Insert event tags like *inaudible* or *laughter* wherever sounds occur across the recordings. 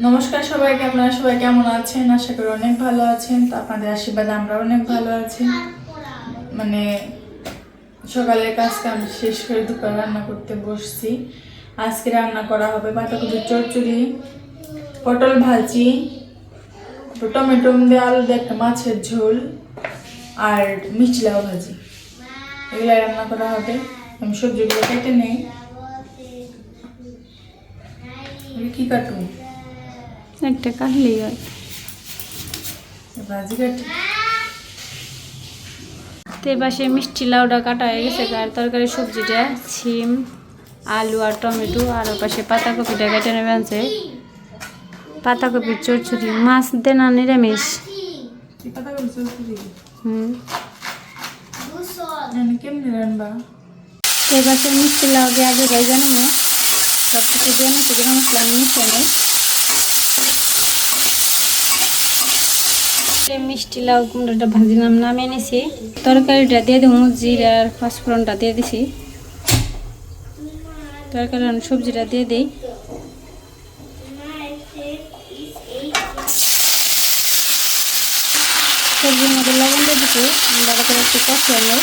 নমস্কার সবাইকে, আপনারা সবাই কেমন আছেন? আশা করি অনেক ভালো আছেন। তো আপনাদের আশীর্বাদে আমরা অনেক ভালো আছি। মানে সকালের কাজ কাম শেষ করে দুপুরে রান্না করতে বসছি। আজকে রান্না করা হবে বাঁধাকপির চচ্চড়ি, পটল ভাজি, টমেটো দিয়ে আলু দিয়ে একটা মাছের ঝোল, আর মিচলাও ভাজি। এগুলো রান্না করা হবে। আমি সবজিগুলো কেটে নেই। কি কাটুন একটা কাটলেই হয়। তো সে মিষ্টি লাউটা কাটা হয়ে গেছে আর তরকারি সবজিটা সিম আলু আর টমেটো আর পাশে পাতাকপিটা কেটে নেবে আনছে। পাতাকপির চচ্চড়ি মাছ দেন না নিরামিষ। হুম। এবার মিষ্টি লাউকে আগে ভেজে নেব। সব কিছু দিয়ে মশলা মিশিয়ে নেই এই মিষ্টি লাউ কুমড়োটা ভাজিলাম, নামিয়ে নিছি। তরকারিটা দিয়ে দেবো জিরা আর পাঁচফোড়নটা দিয়ে দিছি। তরকারি সবজিটা দিয়ে দিই। সবজির মধ্যে লবণ দিয়ে ভালো করে একটু নেই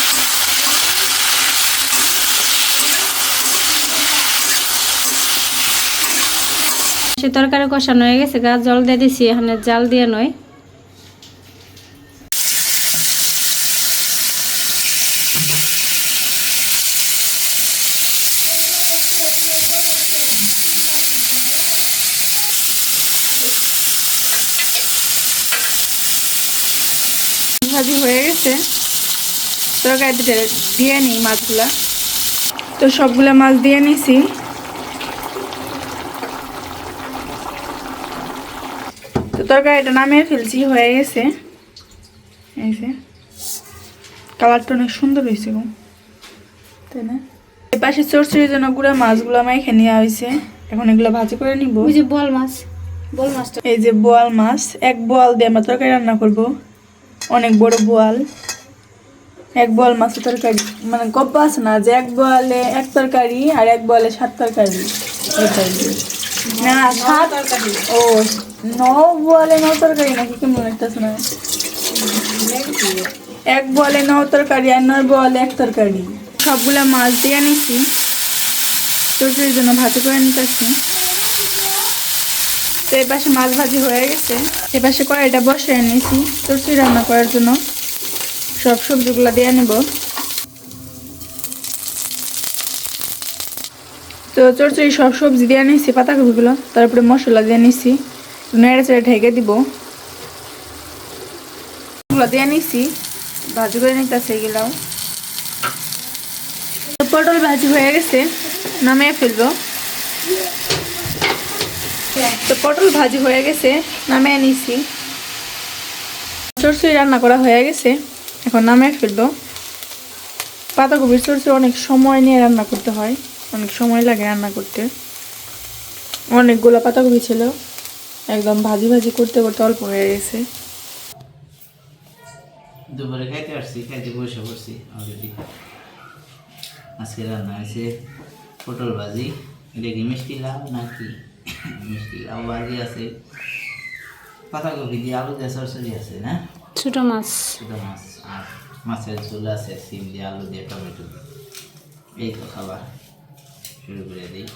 সে তরকারি কষানো হয়ে গেছে গাছ জল দিয়ে দিছি, এখানে জাল দিয়ে নয়। ভাজি হয়ে গেছে। তরকারিতে দিয়ে নিই মাছগুলা। তো সবগুলা মাছ দিয়ে নিছি। তো তরকারিটা নামিয়ে ফেলছি হয়ে গেছে। এই যে কালারটা অনেক সুন্দর হয়েছে গো। তাই না? এই পাশে চরচড়ির জন্য গুঁড়া মাছগুলো আমার এখানে নেওয়া হয়েছে। এখন এগুলো ভাজি করে নিব। ওই যে বল মাছ বল মাছটা। এই যে বোয়াল মাছ এক বোয়াল দিয়ে আমরা তরকারি রান্না করব। অনেক বড় বোয়াল। এক বোয়াল মাছের তরকারি। মানে গপ্পা আছে না যে এক বোয়ালে এক তরকারি আর এক বোয়ালে সাত তরকারি। এটাই। না, সাত ও, ন বোয়ালে ন তরকারি নাকি কেমন একটা শোনা এক বোয়ালে ন তরকারি আর নয় বোয়ালে এক তরকারি। সবগুলা মাছ দিয়ে নিছি তরকারির জন্য ভাজি করে নিতেছি। তো এই পাশে মাছ ভাজি হয়ে গেছে। এই পাশে কড়াইটা বসে এনেছি তরকারি রান্না করার জন্য সব সবজিগুলো দিয়ে নেব। তো চরচড়ি সব সবজি দিয়ে নিছি পাতাকপিগুলো, তারপরে মশলা দিয়ে নিছি নেড়ে চেড়ে ঢেকে দিব। দিয়ে নিছি ভাজি করে নিতেছে এগুলাও। পটল ভাজি হয়ে গেছে, নামিয়ে ফেলব। তো পটল ভাজি হয়ে গেছে, নামিয়ে নিছি। চরচড়ি রান্না করা হয়ে গেছে, এখন নামিয়ে ফেলব। পাতাকপির চরচড়ি অনেক সময় নিয়ে রান্না করতে হয়, অনেক সময় লাগে রান্না করতে। অনেকগুলো পাতাকপি ছিল, একদম ভাজি ভাজি করতে করতে অল্প হয়ে গেছে। দুপুরে খাইতে পারছি খাইতে বসে পড়ছি অলরেডি আজকে রান্না হয়েছে পটল ভাজি, এটা কি মিষ্টি লাউ নাকি? মিষ্টি লাউ ভাজি আছে। পাতাকপি দিয়ে আলু দিয়ে সরসরি আছে না? ছোট মাছ। ছোটো মাছ আর মাছের ঝোল আছে সিম দিয়ে আলু দিয়ে টমেটো। এই তো খাবার। শুরু করে দিই।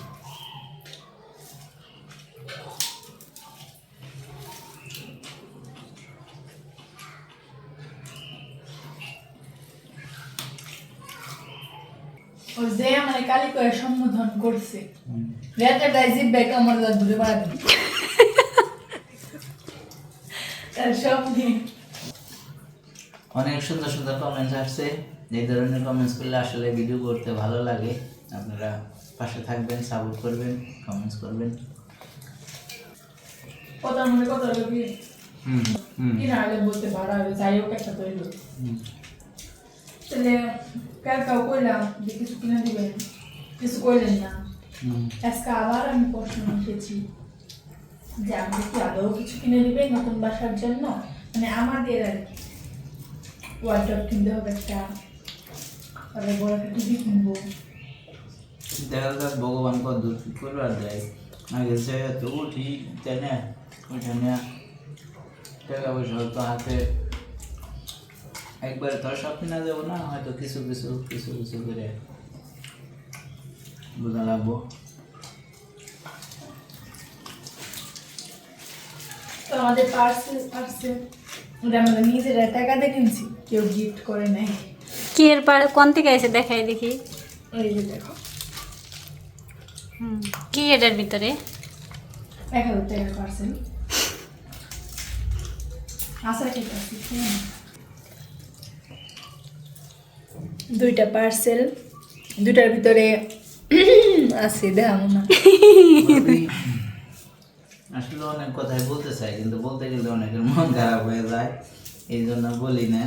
ও যে মানে কালি করে সম্বোধন করছে। অনেক সুন্দর সুন্দর কমেন্টস আসছে। এই ধরনের কমেন্টস করলে আসলে ভিডিও করতে ভালো লাগে। আপনারা পাশে থাকবেন সাপোর্ট করবেন কমেন্টস করবেন। কত মনে কত রবি হুম হুম। কি না হলে বলতে ভাড়া হবে যাই হোক একটা তৈরি হুম। তাহলে কালকাও কইলাম যে কিছু কিনে দিবেন কিছু কইলেন না। হুম। আজকে আবার আমি প্রশ্ন যে আপনি কি কিছু কিনে দিবেন নতুন বাসার জন্য? মানে আমাদের আর কি। কিনতে হবে একটা বড় একটা টিভি কিনবো। দেখা যাক, ভগবান কত যায় আগে তো উঠি, তাই না? ওইটা নিয়ে টাকা পয়সা তো হাতে। একবারে আর সব কিনা যাব না, হয়তো কিছু কিছু কিছু কিছু করে। বোঝা লাগবো তো আমাদের পার্সেল আসছে ওটা আমাদের নিজেরা টাকা দিয়ে কিনছি কেউ গিফট করে নাই। কি এর পর কোন থেকে এসে দেখাই দেখি। এই যে দেখো। হুম, কি এটার ভিতরে? এক হাজার টাকার পার্সেল আশা ঠিক আছে দুইটা পার্সেল দুইটার ভিতরে আসলে অনেক কথাই বলতে চাই কিন্তু বলতে গেলে অনেকের মন খারাপ হয়ে যায় এই জন্য বলি না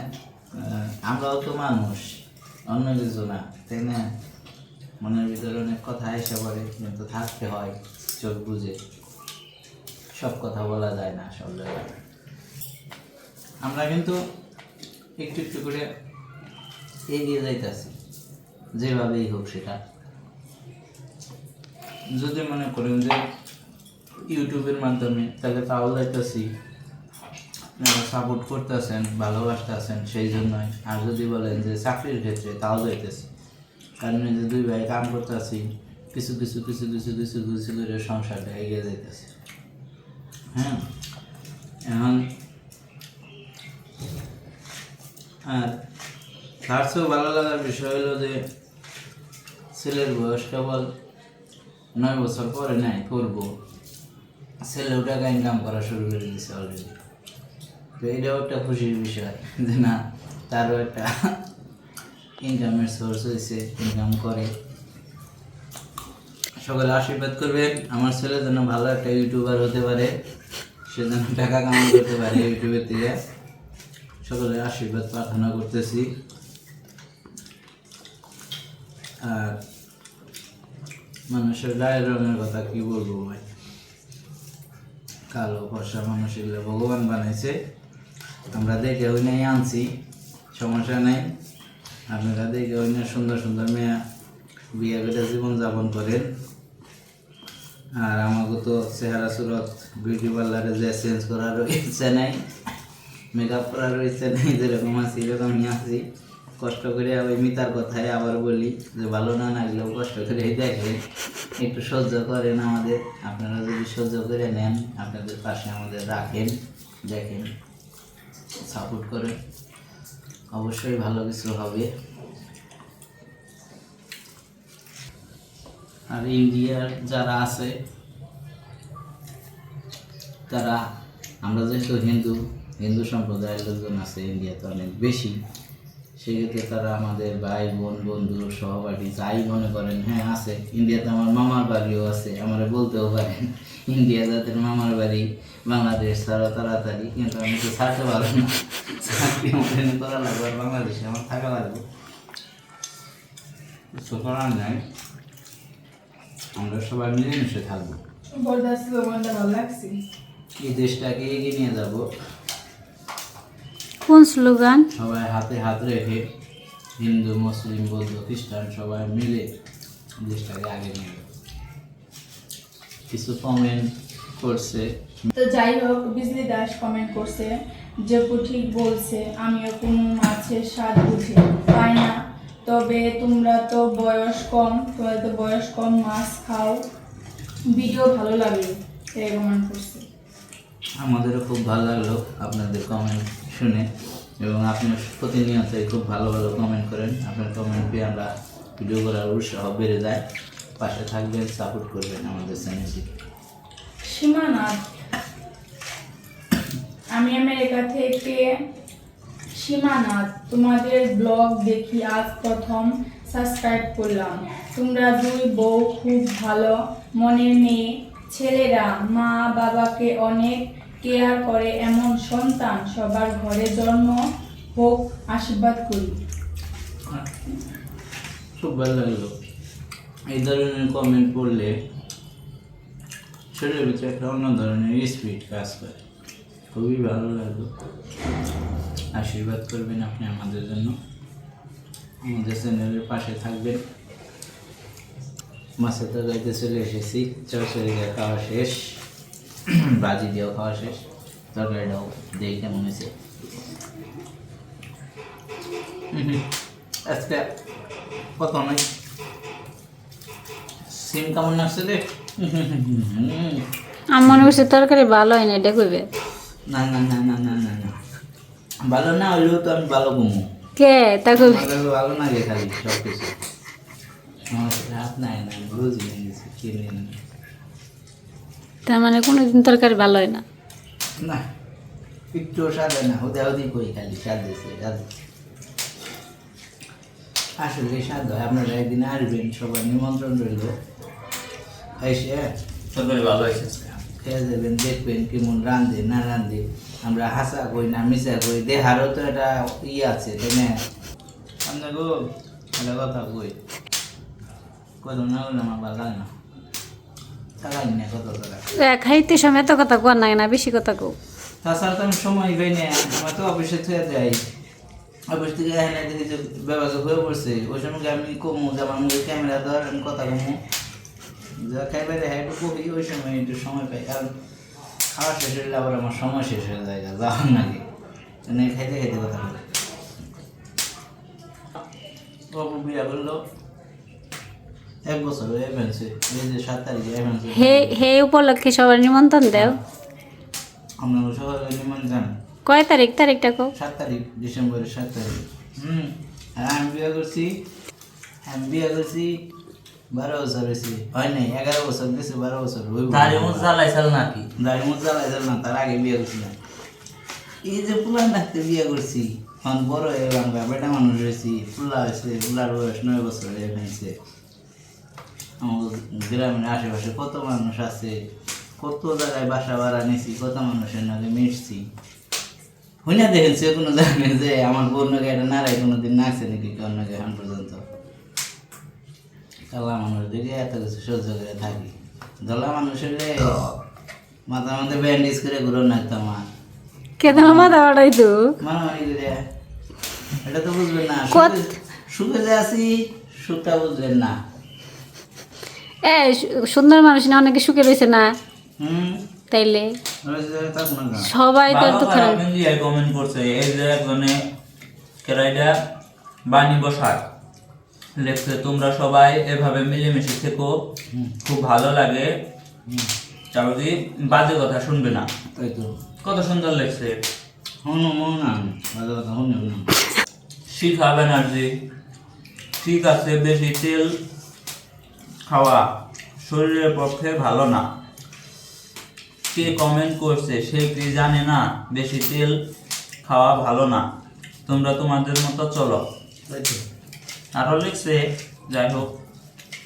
আমরাও তো মানুষ অন্য কিছু না তাই না মনের ভিতরে অনেক কথা এসে পড়ে কিন্তু থাকতে হয় চোখ বুঝে সব কথা বলা যায় না সব জায়গায় আমরা কিন্তু একটু একটু করে এগিয়ে যাইতেছি যেভাবেই হোক সেটা যদি মনে করেন যে ইউটিউবের মাধ্যমে, তাহলে তাও যাইতেছি সাপোর্ট করতেছেন, ভালোবাসতেছেন, সেই জন্যই। আর যদি বলেন যে চাকরির ক্ষেত্রে, তাও যাইতেছি কারণ যে দুই ভাই কাম করতেছি, কিছু কিছু কিছু কিছু কিছু কিছু করে সংসারটা এগিয়ে যাইতেছে। হ্যাঁ? এখন, আর তার চেয়েও ভালো লাগার বিষয় হলো যে, ছেলের বয়স কেবল নয় বছর পরে নাই করব ছেলেও টাকা ইনকাম করা শুরু করে দিছে অলরেডি তো এটাও একটা খুশির বিষয় যে না, তারও একটা ইনকামের সোর্স হয়েছে ইনকাম করে। সকলে আশীর্বাদ করবেন, আমার ছেলে যেন ভালো একটা ইউটিউবার হতে পারে, সে যেন টাকা কামাই করতে পারে ইউটিউবের থেকে। সকলের আশীর্বাদ প্রার্থনা করতেছি। আর মানুষের গায়ের রঙের কথা কি বলব ভাই? কালো ফর্সা মানুষ এগুলো ভগবান বানাইছে। আমরা দেখে ওই নাই আনছি, সমস্যা নাই। আপনারা দেখে ওই সুন্দর সুন্দর মেয়ে বিয়ে করে জীবন যাপন করেন। আর আমাকে তো চেহারা সুরত বিউটি পার্লারে যে চেঞ্জ করারও ইচ্ছা নাই মেকআপ করারও ইচ্ছা নেই, যেরকম আছি এরকমই আছি। কষ্ট করে ওই মিতার কথায় আবার বলি, যে ভালো না লাগলেও কষ্ট করে দেখে একটু সহ্য করেন আমাদের। আপনারা যদি সহ্য করে নেন, আপনাদের পাশে আমাদের রাখেন, দেখেন সাপোর্ট করেন। অবশ্যই ভালো কিছু হবে। আর ইন্ডিয়ার যারা আছে, তারা, আমরা যেহেতু হিন্দু হিন্দু সম্প্রদায়ের লোকজন আছে, ইন্ডিয়াতে অনেক বেশি। সেক্ষেত্রে তারা আমাদের ভাই বোন বন্ধু সহপাঠী যাই মনে করেন হ্যাঁ আছে। ইন্ডিয়াতে আমার মামার বাড়িও আছে আমার বলতেও পারেন। ইন্ডিয়া যাদের মামার বাড়ি বাংলাদেশ ছাড়া তাড়াতাড়ি কিন্তু আমি তো ছাড়তে পারব না। চাকরি করা লাগবে আর বাংলাদেশে আমার থাকা লাগবে। কিছু করার নাই। আমরা সবাই মিলেমিশে থাকব। এই দেশটাকে এগিয়ে নিয়ে যাব। কোন স্লোগান? সবাই হাতে হাত রেখে হিন্দু মুসলিম বৌদ্ধ খ্রিস্টান সবাই মিলে দেশটাকে আগে নিয়ে যাব কিছু কমেন্ট করছে। তো যাই হোক বিজলি দাস কমেন্ট করছে যে ঠিক বলছে আমিও কোনো মাছের স্বাদ বুঝি পাই না? তবে তোমরা তো বয়স কম তোমরা তো বয়স কম মাছ খাও। ভিডিও ভালো লাগে এই কমেন্ট করছে। আমাদেরও খুব ভালো লাগল আপনাদের কমেন্ট শুনে এবং আপনি প্রতিনিয়তই খুব ভালো ভালো কমেন্ট করেন। আপনার কমেন্ট পেয়ে আমরা ভিডিও করার উৎসাহ বেড়ে যায়। পাশে থাকবেন সাপোর্ট করবেন আমাদের চ্যানেলটিকে সীমানাথ আমি আমেরিকা থেকে সীমানাথ তোমাদের ব্লগ দেখি, আজ প্রথম সাবস্ক্রাইব করলাম। তোমরা দুই বউ খুব ভালো মনের মেয়ে। ছেলেরা মা বাবাকে অনেক কেয়ার করে এমন সন্তান সবার ঘরে জন্ম হোক, আশীর্বাদ করি। খুব ভালো লাগল। এই ধরনের কমেন্ট পড়লে শরীরের ভিতরে একটা অন্য ধরনের স্পিড কাজ করে। খুবই ভালো লাগল। আশীর্বাদ করবেন আপনি আমাদের জন্য। আমাদের চ্যানেলের পাশে থাকবেন। মাছের তরকারিতে চলে এসেছি। চরচড়ি দিয়ে খাওয়া শেষ। *clears throat* ভাজি দিয়েও খাওয়া শেষ। তরকারিটাও দেখি কেমন হয়েছে। আজকে কত নাই। সিম কেমন লাগছে রে আমার মনে করছে তরকারি ভালো হয় না এটা কইবে। না না না না না না না। ভালো না হলেও তো আমি ভালো ঘুমো। কে? তা কইবে। ভালো লাগে খালি সব কিছু আমার হাত নাই না রোজ নিয়ে গেছি কিনে নিয়ে তার মানে কোনোদিন তরকারি ভালো হয় না। না একটু হয় না ওদের ওদিক কই খালি স্বাদ দিয়েছে আসলে স্বাদ হয় আপনারা একদিন আসবেন সবার নিমন্ত্রণ রইল। এসে তরকারি ভালো হয়েছে খেয়ে যাবেন দেখবেন কেমন রান্ধে না রান্ধে আমরা হাসা কই না মিশা কই দেহারও তো একটা ই আছে তাই না? আমরা গো একটা কথা কই। কত না হলে আমার ভালো লাগে না থাকাই না কত টাকা এ, খাইতে সময় এত কথা কোয়া নাই না বেশি কথা কও। তাছাড়া তো আমি সময় পাই না আমার তো অফিসে থেকে যাই অফিস থেকে এখানে দেখি যে ব্যবসা হয়ে পড়ছে ওই সময় আমি কমু যে আমার মুখে ক্যামেরা ধর আমি কথা কমু। যা খাইবে হ্যাঁ একটু কবি ওই সময় একটু সময় পাই। কারণ খাওয়া শেষ হলে আবার আমার সময় শেষ হয়ে যায় যাওয়ার নাকি। খাইতে খাইতে কথা বলে। বাবু বিয়া করল। এক বছর এই যে সাত তারিখে ফেলছে হে হে উপলক্ষে সবার নিমন্ত্রণ দেও। আমরা সবাই নিমন্ত্রণ। কয় তারিখ? তারিখটা কও। সাত তারিখ ডিসেম্বরের সাত তারিখ। হুম আমি বিয়ে করছি আমি বিয়ে করছি বারো বছর হয়েছে। হয় নাই এগারো বছর গেছে বারো বছর হইব। দাড়ি মুখ জ্বালাইছাল নাকি? দাড়ি মুখ জ্বালাইছিল না তার আগে বিয়ে করছিলাম এই যে পুলান ডাকতে বিয়ে করছি এখন বড় হয়ে গা, বেটা মানুষ হয়েছি পুলা হয়েছে পুলার বয়স নয় বছর হয়ে গেছে। আমাদের গ্রামের আশেপাশে কত মানুষ আছে কত জায়গায় বাসা ভাড়া নিছি কত মানুষের নাকি মিশছি। হুইনা দেখেন সে কোনো জানে যে আমার বোন নাকি একটা কোনো দিন নাচছে নাকি কেউ নাকি এখন পর্যন্ত। কালা মানুষ দেখে এত কিছু সহ্য করে থাকি। দলা মানুষের মাথা মাথা ব্যান্ডেজ করে ঘুরো কে তোমার মাথা বাড়াই তো? মানামানি করে এটা তো বুঝবেন না কত- সুখে- সুখে যে আছি সুখটা বুঝবেন না। এ সুন্দর মানুষ না অনেকে সুখে রয়েছে না? তাইলে? সবাই তো তো খারাপ খারাপ ইন্ডিয়ায় কমেন্ট করছে এই যে একজনে কেরাইটা বাণী বসাক লেখছে তোমরা সবাই এভাবে মিলেমিশে থেকো খুব ভালো লাগে। চাবি বাজে কথা শুনবে না। তাই তো। কত সুন্দর লেখছে। হনু মন না ভালো কথা হনু না। শিখা ব্যানার্জি। ঠিক আছে বেশি তেল খাওয়া শরীরের পক্ষে ভালো না। কে কমেন্ট করছে, সে কি জানে না? বেশি তেল খাওয়া ভালো না। তোমরা তোমাদের মতো চলো। আরও লিখছে, যাই হোক।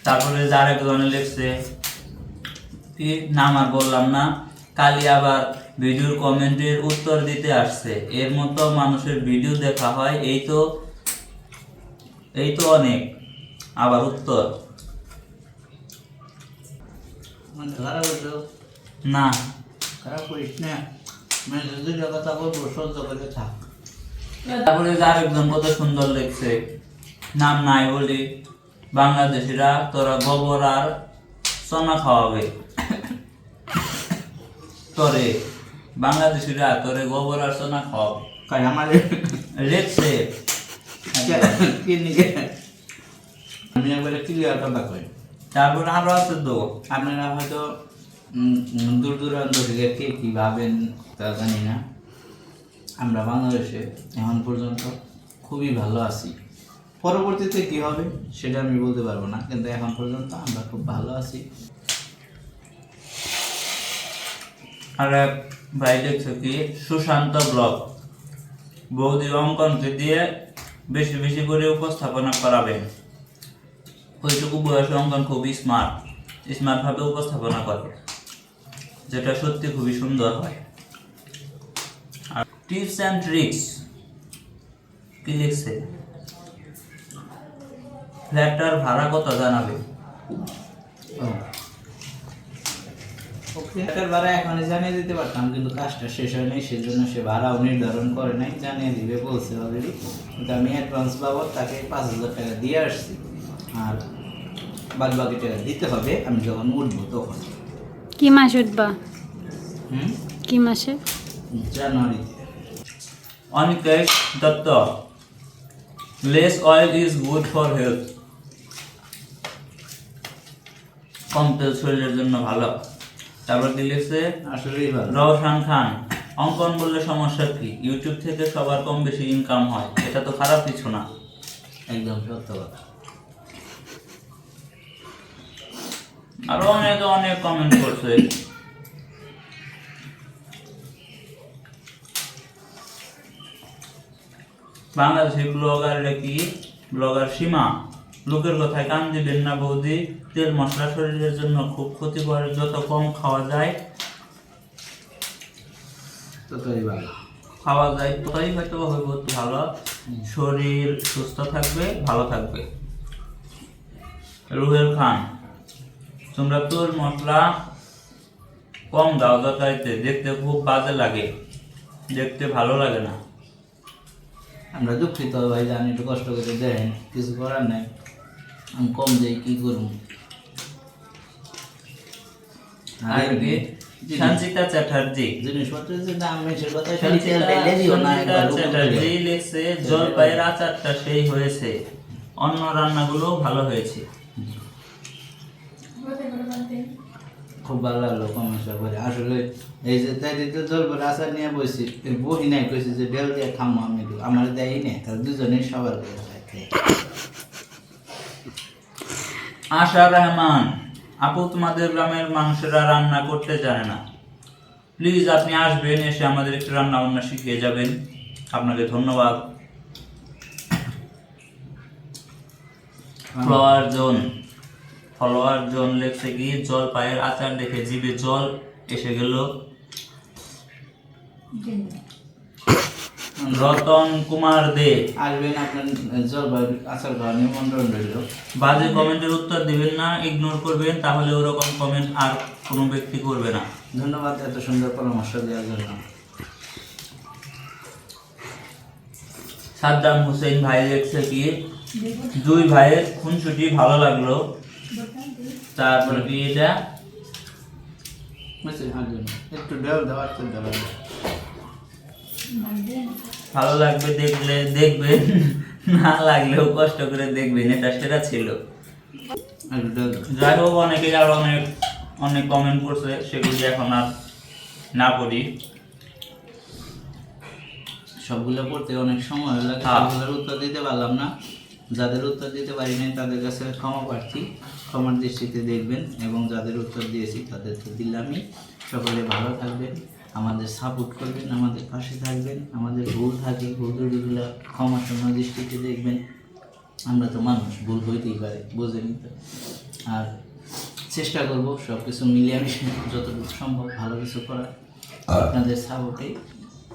তারপরে যার একজনে লিখছে, কি? নাম আর বললাম না। কালি আবার ভিডিওর কমেন্টের উত্তর দিতে আসছে। এর মতো মানুষের ভিডিও দেখা হয়, এই তো এই তো অনেক। আবার উত্তর। না খারাপ করিস না মানে যদি কথা বলব সহ্য করে থাক তারপরে যার একজন কত সুন্দর লিখছে নাম নাই বলি বাংলাদেশিরা তোরা গোবর আর সোনা খাওয়াবে তোরে বাংলাদেশিরা তোরে গোবর আর সোনা খাওয়াবে কাই আমার লিখছে আমি একবারে ক্লিয়ার কথা কই তারপর আরও আছে তো, আপনারা হয়তো দূর দূরান্ত থেকে কে কী ভাবেন তা জানি না। আমরা বাংলাদেশে এখন পর্যন্ত খুবই ভালো আছি। পরবর্তীতে কি হবে সেটা আমি বলতে পারব না, কিন্তু এখন পর্যন্ত আমরা খুব ভালো আছি। আর এক ভাই দেখছে কি, সুশান্ত ব্লগ। বৌদি অঙ্কনকে দিয়ে বেশি বেশি করে উপস্থাপনা করাবেন। ওইটুকু বয়সে অঙ্কন খুবই স্মার্ট স্মার্টভাবে উপস্থাপনা করে, যেটা সত্যি খুবই সুন্দর হয়। আর টিপস অ্যান্ড ট্রিক্স কি লিখছে? ফ্ল্যাটটার ভাড়া কত জানাবে? এটার ভাড়া এখনই জানিয়ে দিতে পারতাম, কিন্তু কাজটা শেষ হয়নি, সেজন্য সে ভাড়াও নির্ধারণ করে নাই, জানিয়ে দিবে বলছে অলরেডি কিন্তু আমি অ্যাডভান্স বাবদ তাকে পাঁচ হাজার টাকা দিয়ে আসছি। আর বাদ বাকি টাকা দিতে হবে আমি যখন উঠবো তখন। কি মাসে উঠবা? হুম? কি মাসে? জানুয়ারিতে। Anikesh Dutta less oil is good for health. কম তেল শরীরের জন্য ভালো। তারপর কি লিখছে? আসলেই ভালো। রওশান খান অঙ্কন বললে সমস্যা কি? ইউটিউব থেকে সবার কম বেশি ইনকাম হয়। এটা তো খারাপ কিছু না। একদম সত্য কথা। আরও অনেকে অনেক কমেন্ট করছে। বাংলাদেশি ব্লগাররা কি? ব্লগার সীমা লোকের কথায় কান দিবেন না বৌদি। তেল মশলা শরীরের জন্য খুব ক্ষতিকর যত কম খাওয়া যায় ততই ভালো। খাওয়া যায় ততই হয়তো হইব ভালো। শরীর সুস্থ থাকবে ভালো থাকবে। রুহেল খান তোমরা তোর মশলা কম দাও তরকারিতে দেখতে খুব বাজে লাগে দেখতে ভালো লাগে না। আমরা দুঃখিত ভাই জানি একটু কষ্ট করে দেন কিছু করার নাই। আমি কম যাই কি করব? আর কি? সঞ্চিতা চ্যাটার্জি। জিনিসপত্রের যে দাম মেশের কথা সঞ্চিতা দিও না সঞ্চিতা একবার উপর চ্যাটার্জি লিখছে জলপাইয়ের আচারটা সেই হয়েছে। অন্য রান্নাগুলো ভালো হয়েছে। খুব ভালো লাগল কমেন্টটা করে। আসলে এই যে তাই দিতে নিয়ে এর বহি নাই কইছে যে ডেল দিয়ে খামো আমি একটু। আমার দেয়ই নেই তার দুজনেই সবার আশা রহমান আপু তোমাদের গ্রামের মানুষেরা রান্না করতে জানে না। প্লিজ আপনি আসবেন এসে আমাদের একটু রান্না বান্না শিখিয়ে যাবেন। আপনাকে ধন্যবাদ। Flower zone. ফলোয়ার জোন লেখছে কি? জল পায়ের আচার দেখে জিভে জল এসে গেল। রতন কুমার দে। আসবেন আপনার জল বা আচার খাওয়া নিমন্ত্রণ রইল। বাজে কমেন্টের উত্তর দিবেন না ইগনোর করবেন তাহলে ওরকম কমেন্ট আর কোনো ব্যক্তি করবে না। ধন্যবাদ এত সুন্দর পরামর্শ দেওয়ার জন্য। সাদ্দাম হুসেন ভাই দেখছে কি? দুই ভাইয়ের খুনসুটি ভালো লাগল। তারপরে কি এটা একটু ডেল দেওয়ার তো দেওয়া ভালো লাগবে দেখলে দেখবেন না লাগলেও কষ্ট করে দেখবেন এটা সেটা ছিল। যাই হোক অনেকে আরও অনেক অনেক কমেন্ট করছে সেগুলি এখন আর না করি। সবগুলো পড়তে অনেক সময় লাগে হ্যাঁ। সবগুলোর উত্তর দিতে পারলাম না। যাদের উত্তর দিতে পারি নাই তাদের কাছে ক্ষমা প্রার্থী ক্ষমার দৃষ্টিতে দেখবেন এবং যাদের উত্তর দিয়েছি তাদের তো দিলামই। সকলে ভালো থাকবেন আমাদের সাপোর্ট করবেন আমাদের পাশে থাকবেন আমাদের ভুল থাকে ভুল ত্রুটিগুলো ক্ষমাশূন্য দৃষ্টিতে দেখবেন। আমরা তো মানুষ ভুল হইতেই পারে বুঝেনি তো। আর চেষ্টা করব সব কিছু মিলিয়ে যতটুকু সম্ভব ভালো কিছু করার। আপনাদের সাপোর্টে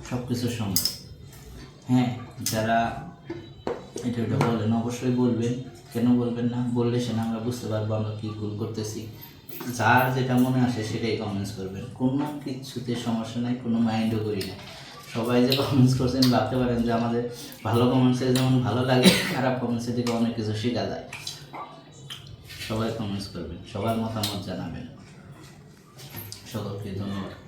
সব কিছু সম্ভব। হ্যাঁ যারা এটা ওটা বলেন, অবশ্যই বলবেন। কেন বলবেন না? বললে সেটা আমরা বুঝতে পারব, আমরা কী ভুল করতেছি। যার যেটা মনে আসে সেটাই কমেন্টস করবেন। কোনো কিছুতে সমস্যা নাই, কোনো মাইন্ডও করি না। সবাই যে কমেন্টস করছেন, ভাবতে পারেন যে আমাদের ভালো কমেন্টসে যেমন ভালো লাগে, খারাপ কমেন্টসে থেকে অনেক কিছু শেখা যায়। সবাই কমেন্টস করবেন, সবার মতামত জানাবেন। সকলকে ধন্যবাদ।